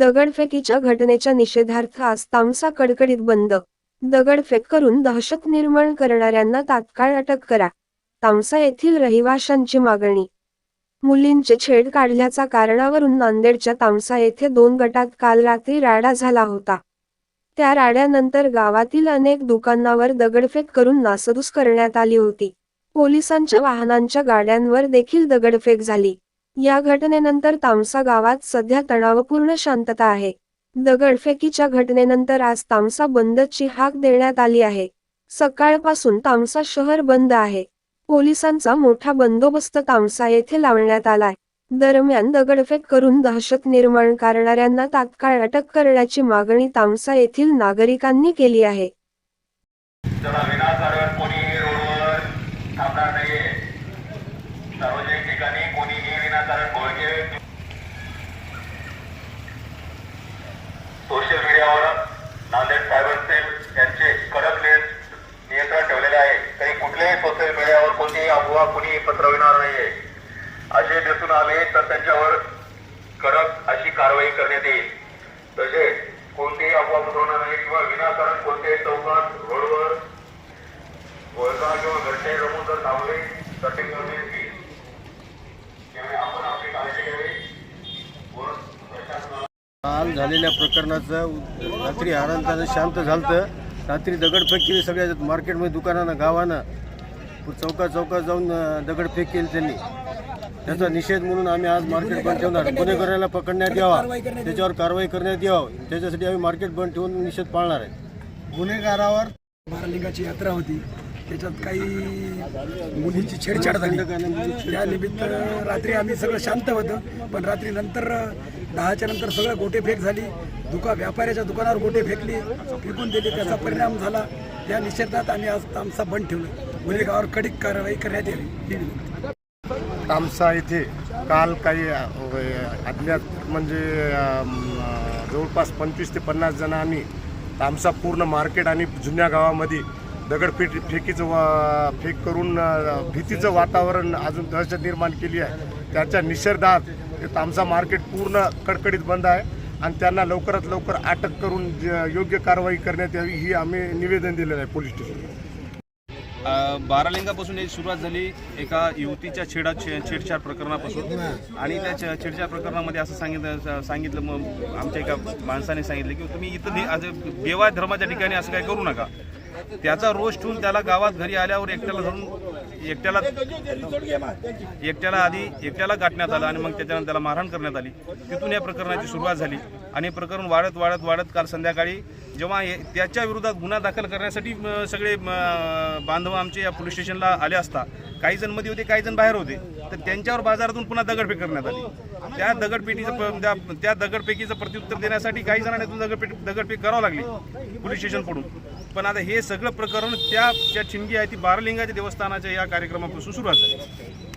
दगडफेकीच्या घटनेच्या निषेधार्थ आज तामसा कडकडीत बंद. दगडफेक करून दहशत निर्माण करणाऱ्यांना तात्काळ अटक करा. तामसा येथील रहिवाशांची मागणी. मुलींचे छेड काढल्याचा कारणावरून नांदेडच्या तामसा येथे दोन गटात काल रात्री राडा झाला होता. त्या राड्यानंतर गावातील अनेक दुकानांवर दगडफेक करून नासधूस करण्यात आली होती. पोलिसांच्या वाहनांच्या गाड्यांवर देखील दगडफेक झाली. या घटनेनंतर तामसा गावात सध्या तणावपूर्ण शांतता आहे. दगडफेकीच्या घटनेनंतर आज तामसा बंदची हाक देण्यात आली आहे. सकाळपासून तामसा शहर बंद आहे. पोलिसांचा मोठा बंदोबस्त तामसा येथे लावण्यात आलाय. दरम्यान दगडफेक करून दहशत निर्माण करणाऱ्यांना तात्काळ अटक करण्याची मागणी तामसा येथील नागरिकांनी केली आहे. आहेत तर त्यांच्यावर कडक अशी कारवाई करण्यात येईल. तसेच कोणतीही अफवा पसरवणार नाही किंवा विनाकारण कोणत्याही चौकात रोडवर गोळका किंवा घटने रमून जर थांबले तर ते करण्यात येईल त्यामुळे आपण आपली काळजी घ्यावी. काल झालेल्या प्रकरणाचं रात्री आनंदानं शांत झालं रात्री दगडफेक केली सगळ्या मार्केटमध्ये दुकानानं गावानं. चौका चौकात जाऊन दगडफेक केली त्यांनी. त्याचा निषेध म्हणून आम्ही आज मार्केट बंद ठेवणार. गुन्हेगाराला पकडण्यात यावा. त्याच्यावर कारवाई करण्यात यावं. त्याच्यासाठी आम्ही मार्केट बंद ठेवून निषेध पाळणार आहे. गुन्हेगारावर महालिंगाची यात्रा होती. त्याच्यात काही मुलींची छेडछाड झाली. त्या निमित्त रात्री आम्ही सगळं शांत होतं. पण रात्री नंतर दहाच्या नंतर सगळं गोटे फेक झाली. दुका व्यापाऱ्याच्या दुकानावर गोटे फेकली फेकून दिली. त्याचा परिणाम झाला. त्या निषेधात आम्ही आज तामसा बंद ठेवलं. गुन्हेगावर कडक कारवाई करण्यात यावी. ही. तामसा येथे काल काही अज्ञात म्हणजे जवळपास पंचवीस ते पन्नास जण आम्ही तामसा पूर्ण मार्केट आणि जुन्या गावामध्ये दगडफेक फेकीचं वा फेक करून भीतीचं वातावरण अजून दहशत निर्माण केली आहे. त्याच्या निषेधात ते तामसा मार्केट पूर्ण कडकडीत बंद आहे आणि त्यांना लवकरात लवकर अटक करून ज- योग्य कारवाई करण्यात यावी ही आम्ही निवेदन दिलेलं आहे पोलीस स्टेशन बारालिंगापासून याची सुरुवात झाली एका युवतीच्या छेडा छेडछाड प्रकरणापासून. आणि त्या छेडछाड प्रकरणामध्ये असं सांगितलं सांगितलं मग आमच्या एका माणसाने सांगितलं की तुम्ही इथं नि- देवा धर्माच्या ठिकाणी असं काय करू नका. त्याचा रोष ठेवून त्याला गावात घरी आल्यावर एकट्याला धरून एकट्याला एकट्याला आधी एकट्याला गाठण्यात आलं आणि मग त्याच्यानंतर त्याला मारहाण करण्यात आली. तिथून या प्रकरणाची सुरुवात झाली. आणि प्रकरण वाढत वाढत वाढत काल संध्याकाळी जेव्हा त्याच्या विरोधात गुन्हा दाखल करण्यासाठी सगळे बांधव आमचे या पोलीस स्टेशनला आले असता काही जणमध्ये होते काही जण बाहेर होते. तर त्यांच्यावर बाजारातून पुन्हा दगडफेक करण्यात आली. त्या दगडपेटीचं त्या- त्या दगडफेकीचं प्रत्युत्तर देण्यासाठी काही जणांना दगडपेट दगडफेक दगडफेक करावं लागली पोलीस स्टेशन पडून पण आता हे सगळं प्रकरण त्या ज्या ठिणगी आहे ती बारलिंगाच्या देवस्थानाच्या या कार्यक्रमापासून सुरुवात झाली.